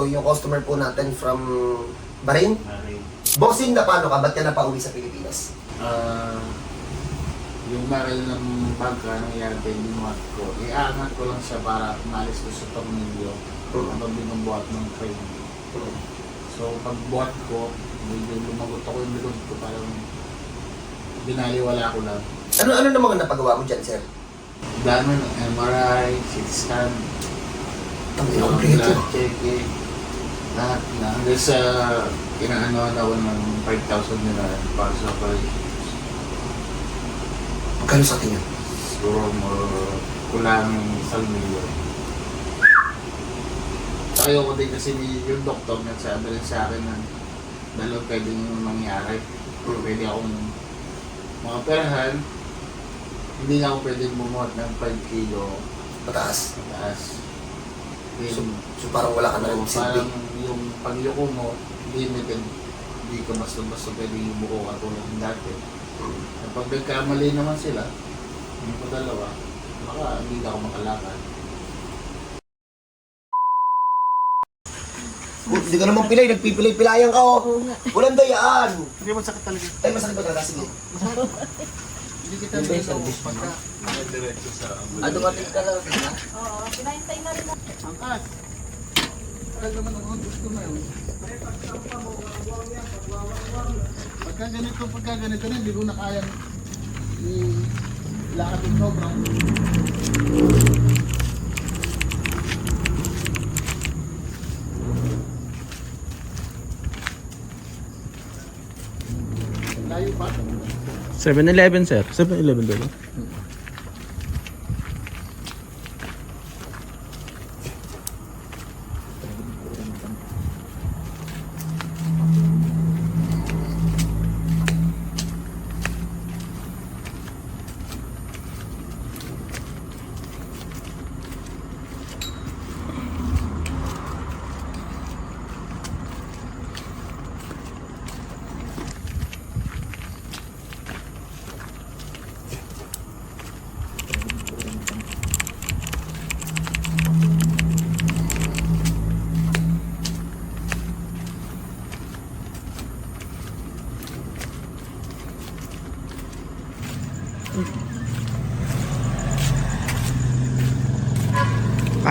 So, yung customer po natin from Bahrain. Maring. Bossing na paano ka? Ba't ka napauwi sa Pilipinas? Ah, yung baril ng bangka ng yate, binuhat ko. Iaangat ko lang siya para umalis ko sa tornilyo. Mm. Habang binubuhat ng frame. So, pag buhat ko, medyo lumagot ako yung likod ko parang binaliwala ko lang. Ano ano na mga napagawa mo dyan, sir? Dami ng MRI, CT scan, Ang checking, lahat na. Hanggang sa inaano ako ng 5,000 nila para sa operations. Magkano sa atin yun? Siguro more kulang isang milyon. Ayoko din kasi ni- yung doktor nagsabi rin sa akin na dalawa pwede nyo mangyari. Pwede akong makaperahan. Hindi na ako pwede bumuhat ng 5 kilo Mataas. So, so parang wala ka na rin so, parang silbi. yung pagyuko mo, limited. Hindi ka basta-basta pwede yumuko katulad ng dati. Kapag nagkamali naman sila, yung pa dalawa, baka hindi na ako makalakad. Oh, Hindi ka naman pilay, nagpipilay-pilayan ka oh. Walang dayaan. Hindi mo sakit talaga. Ay, masakit ba talaga? Sige. Hindi kita Yung service pagka diretso sa Ah, dumating ka lang. Oo, pinahintay na rin ako. angkas. Tagal naman ang gusto mo yun. Pagka ganito, pagka ganito na, hindi ko na kaya lakad yung sobrang. 7-Eleven, sir. 7-Eleven ba?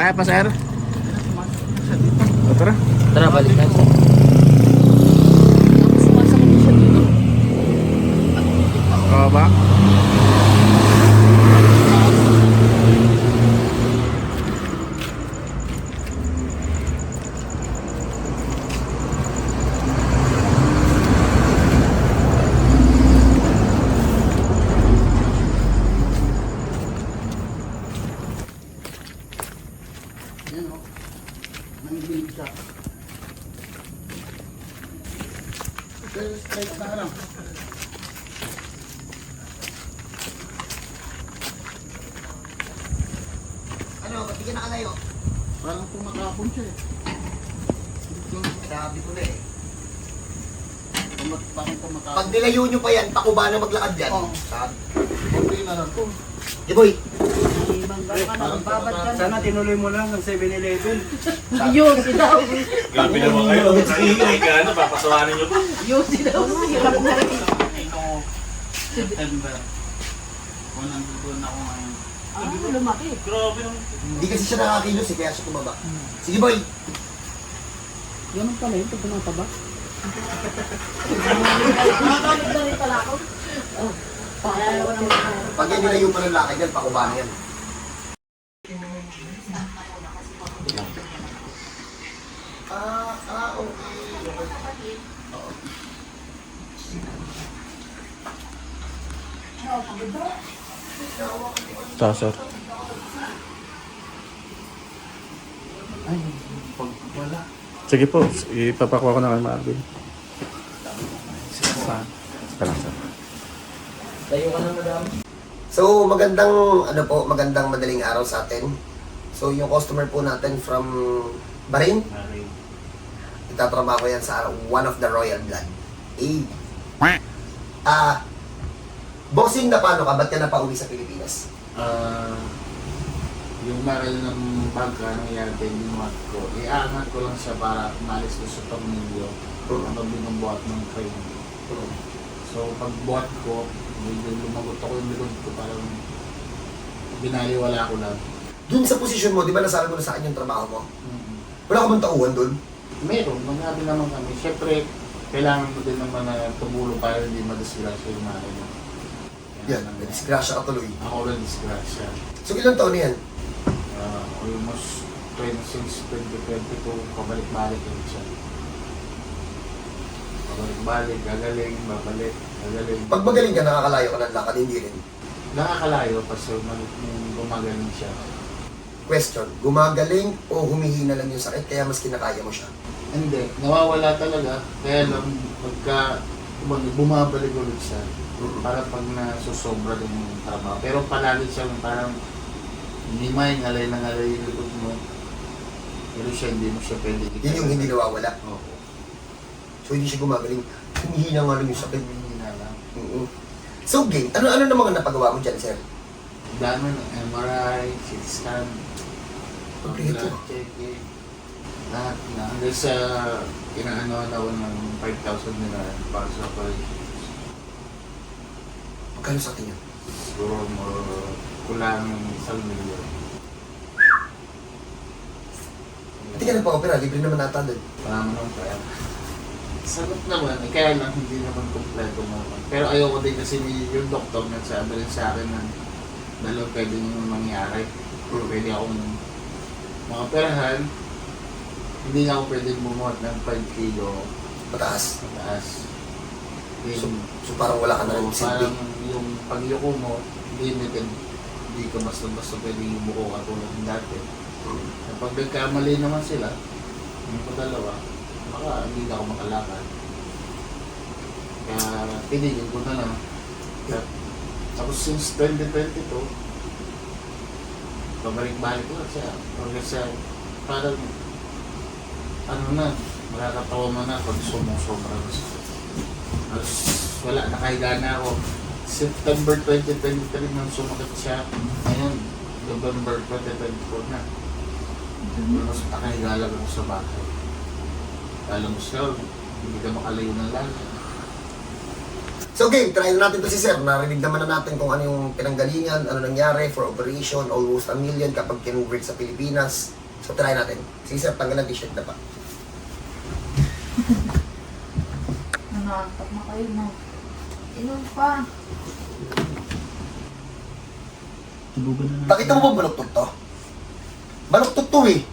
Kaya pa, sir? O, tara. Tara, balik dito. O, ba? Straight na ano. Ano, ba't di ka nakalayo? Parang pumakapon siya eh. Sabi ko na eh. Pumak parang pumakapon. Pag nilayo nyo pa yan, pakuba na maglakad yan. Oo. Sabi. Kunti na lang to. Eh boy, Sana tinuloy mo lang ng 7-Eleven. Yun, daw. Grabe naman kayo. Ingay ka, ano, papasawanin nyo pa. Yun, daw. Hirap na rin. Ito, September. 100 doon ako ngayon. Ah, lumaki. Grabe naman. hindi kasi siya nakakilos eh, kaya siya tumaba. Sige boy, Ganun pala yun, pag tumataba. Nakakalik na rin pala ako. Oh, ko pag yan nilayo pa ng lakad yan, pakuba na yan. Ah, ah, okay. Ta, sir. Pag wala. Sige po, ipapakuha ko na kay Marvin. Sa lang, sir. So, magandang, ano po, magandang madaling araw sa atin. So, yung customer po natin from Bahrain, Maring. itatrabaho yan sa one of the royal blood. Eh, ah, bossing na paano ka? Ba't ka napauwi sa Pilipinas? Ah, yung baril ng bangka nangyari kay binuhat ko, iaangat ko lang siya para malis ko sa tornilyo habang binubuhat ng crane. So pagbuhat ko, medyo lumagot ako yung likod ko parang binaliwala ko lang. Dun sa posisyon mo, di ba nasabi mo na sa akin yung trabaho mo? Mm. Wala ka bang tauhan dun? Meron, mangabi naman kami. Siyempre, kailangan ko din naman na tumulong para hindi madisgrasya yung mga mo. Yan, disgrasya ka tuloy. Ako rin disgrasya. So ilang taon na yan? Uh, almost 20 since 2022, pabalik-balik yun siya. Pabalik-balik, gagaling, babalik, gagaling. Pag magaling ka, nakakalayo ka ng lakad, hindi rin. Nakakalayo kasi nung gumagaling siya. Question, gumagaling o humihina lang yung sakit kaya mas kinakaya mo siya? Hindi, nawawala talaga. Kaya lang, pagka bumalik, bumabalik ulit siya. Para pag nasusobra din yung trabaho. Pero palagi siyang parang hindi may ngalay na ngalay yung likod mo. Pero siya hindi mo siya pwede Yun yung hindi nawawala. Oo. So hindi siya gumagaling. Humihina nga lang yung sakit. Hindi na lang. Oo. So game, ano-ano na mga napagawa mo dyan, sir? Dami ng MRI, CT scan, Kompleto. blood checking, lahat na. Hanggang sa inaano na ako ng 5,000 nila para sa operations. Magkano sa yun? Siguro more kulang isang milyon. Hindi ka nagpa-opera, libre naman nata doon. Marami ng pera. Sagot naman, eh, kaya lang hindi naman kompleto naman. Pero ayoko din kasi ni yung doktor nagsabi rin sa akin na dalawa pwede nyo mangyari. Pwede akong mga perahan, hindi na ako pwede bumuhat ng 5 kilo Mataas. mataas. So, Then, so parang wala ka na rin Oo, silbi. parang yung pagyuko mo, limited. Hindi ka basta-basta pwede yumuko katulad ng dati. Kapag nagkamali naman sila, yung padalawa, baka hindi na ako makalakad. Kaya pinigil ko na lang. Kaya, tapos since 2022, pabalik-balik lang siya. Pagka siya, parang, ano na, makakatawa mo na pag sumusobra na siya. Tapos wala, nakahiga na ako. September 2023 nang sumakit siya. Ngayon, November 2024 na. Mas nakahiga lang ako sa bahay. Alam mo siya, hindi ka makalayo ng langit. So game, try na natin to si sir. Narinig naman na natin kung ano yung pinanggalingan, ano nangyari for operation, almost a million kapag kinonvert sa Pilipinas. So try natin. Sige sir, tanggal ang t-shirt na pa. Nangantok na kayo, no? Inom pa. Pakita mo ba baluktot to? Baluktot to eh.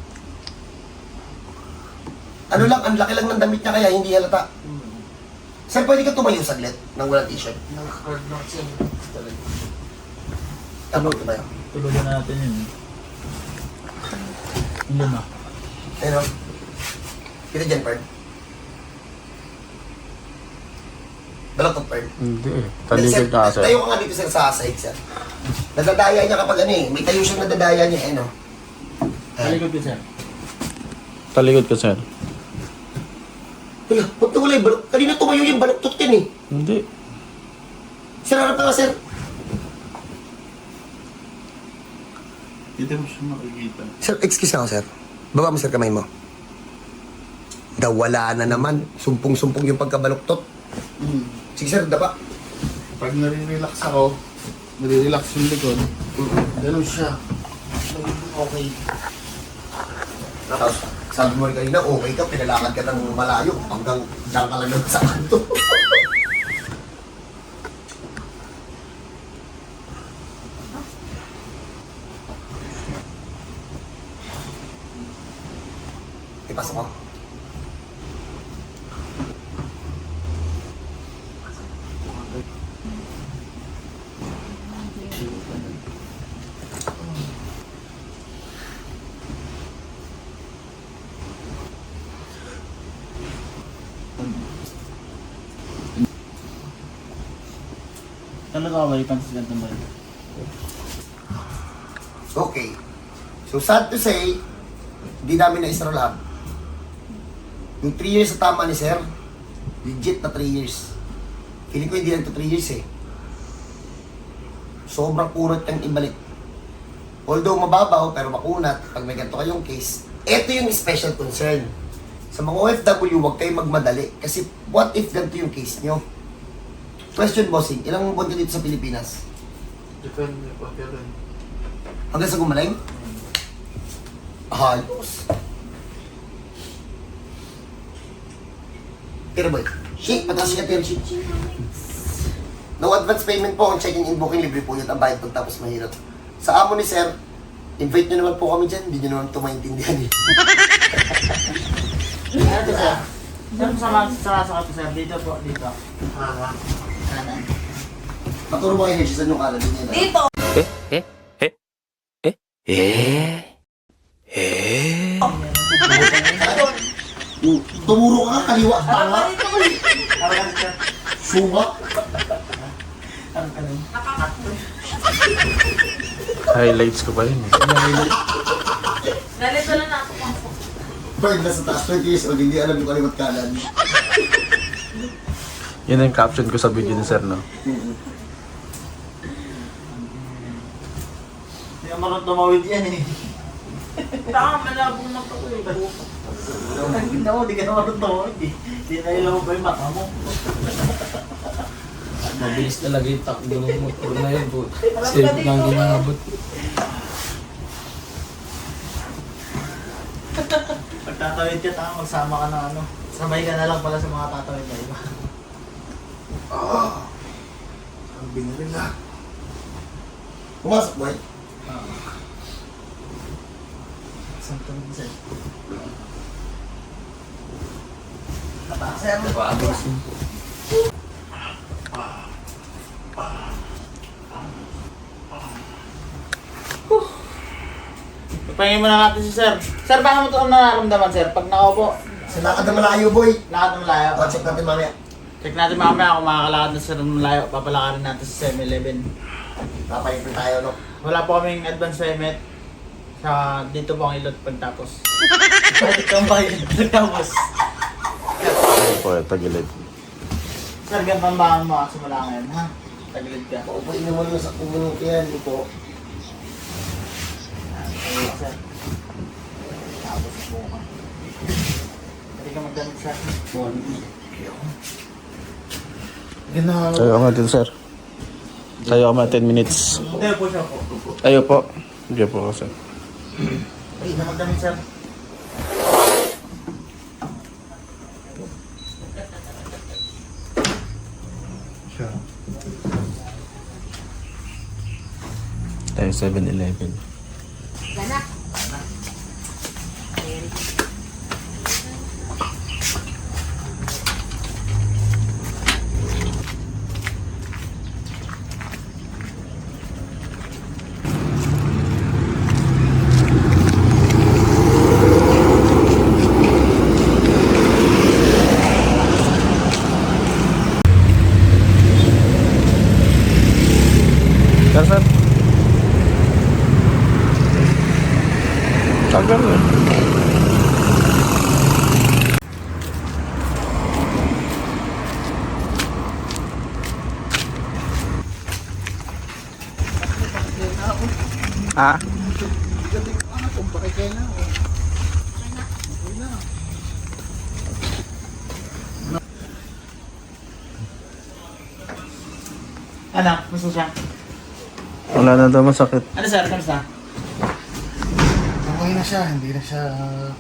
Ano lang, ang laki lang ng damit niya kaya hindi halata. Sir, pwede ka tumayo saglit nang walang t-shirt. Naka-card na siya. Talaga. Tapos tumayo. Tulugan natin yun. Yung lima. Ayun o. Kita dyan, Perd. Baluktot, Perd. Hindi eh. Talikod ka sir. Tayo ka nga dito sir sa side, sir. Nadadaya niya kapag ano eh. May tayo siyang nadadaya niya, ano. Talikod ko sir. Talikod ka sir. Wala, huwag na wala yung baluk. Kanina tumayo yung baluktot din eh. Hindi. Sir, harap ka nga, sir. Hindi mo siya makikita. Sir, excuse ako, sir. Baba mo, sir, kamay mo. Dawala na naman. Sumpong-sumpong yung pagkabaluktot. Hmm. Sige, sir, daba. Pag nare-relax ako, nare-relax yung likod, ganun siya. Okay. Tapos, sabi mo rin kanina, okay ka, pinalakad ka ng malayo. Hanggang dyan ka lang sa kanto. Ipasok mo. Saan nakakabalikan sa gantong balik? Okay. So, sad to say, hindi namin na-isra lahat. Yung 3 years sa tama ni Sir, legit na 3 years. Feeling ko hindi lang to 3 years eh. Sobrang kurot kang ibalik. Although mababaw, pero makunat, pag may ganito kayong case, ito yung special concern. Sa mga OFW, huwag kayong magmadali. Kasi what if ganito yung case nyo? Question, bossing, ilang buwan ka dito sa Pilipinas? Depende pa rin. Hanggang sa gumaling? Halos. Pero boy, shit, pataas siya pero shit. No advance payment po, ang checking in booking libre po yun, ang bayad pagtapos mahirap. Sa amo ni sir, invite nyo naman po kami dyan, hindi nyo naman ito maintindihan eh. Ano to, sir? Sir, sa sa sa sir. Dito po, dito. Kanan. Paturo mo kayo, Hershey, saan yung kanan? Dito. Uh, Tumuro ka ka, kaliwa, tanga, Dito ko. Kanan, sir. suma. Kanan, kanan. Highlights ko pa yun eh. Nalito lang na ako. Bird na sa taas, 20 years old, hindi alam yung kaliwat kanan. Yun ang caption ko sa video ni sir, no? Hindi ka marunong tumawid yan eh. Tama, malabong na to eh. Hindi ako, di ka na marunong tumawid eh. Hindi na ilaw ba yung mata mo? Mabilis talaga yung takbo ng motor na yun po. Safe lang ginabot. Pag tatawid ka, tama, magsama ka ng ano. Sabay ka na lang pala sa mga tatawid na iba. Ah, ang binili na. Pumasok, boy. Saan to, sir? Mataas yan. Napaabusin po. Ipahingin mo na natin si sir. Sir, paano mo ito nararamdaman, sir? Pag nakaupo, Sa lakad na malayo, boy. lakad ng malayo. O, check natin mamaya. Check natin mamaya kung makakalakad na sir ng malayo. Papalakarin natin sa 7-Eleven. Papayin tayo, no? Wala po kaming advance payment. Sa dito po ang ilot pagtapos. Dito ang bayad pagtapos. Po, tagilid. Sir, ganito ang bahan mo simula ngayon, ha? Tagilid ka. Paupuin mo muna sa kumunuti yan, di po. Ayun, sir. Tapos po ka. Hindi ka magdamit, sir. Tayo nga din, sir. Tayo ka mga 10 minutes. Hindi po siya po. Tayo po. Hindi po, sir. Hindi ka magdamit, sir. Tayo 7-Eleven. Sir, sir. Eh. Ah? Ano? Gusto siya? Wala na daw masakit. Ano, sir? Kamusta? Okay na siya, hindi na siya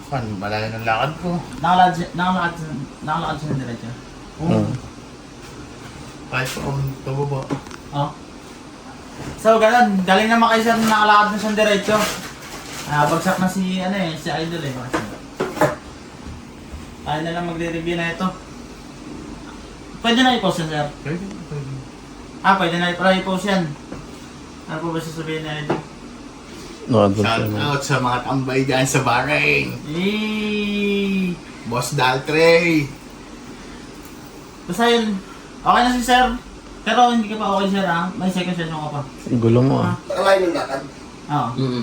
fan. Malayo ng lakad ko. Nakalakad siya, nakalakad siya, nakalakad siya ng diretso. Hmm. Kahit pa kung tumaba. Oh. So, ganun. Galing naman kayo sir nakalakad na siyang diretso. Ah, bagsak na si, ano eh, si Idol eh. Tayo na lang magre-review na ito. Pwede na i-post yan, sir. Pwede, pwede. Ah, pwede na i-post yan. Ano po ba sasabihin na Idol? No Shout out sa mga tambay dyan sa Bahrain. Yay! Boss Daltrey. Basta yun. Okay na si sir. Pero hindi ka pa okay sir ha. May second session ka pa. Gulo mo ah. Nakalain yung lakad. Oo. Mm.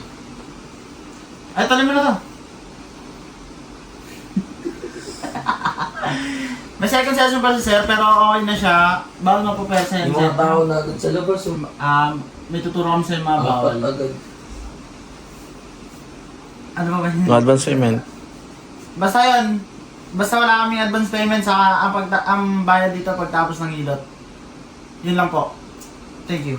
Ay, tuloy mo na to. May second session pa si sir, pero okay na siya. Bawal na po pesa yan, Yung mga tao na doon sa labas, um, Um, may tuturo kami sa mga bawal. apat agad. Ano ba ba yun? Yung advance payment. Basta yun. Basta wala kaming advance payment sa ang, pagta- ang bayad dito pagtapos ng ilot. Yun lang po. Thank you.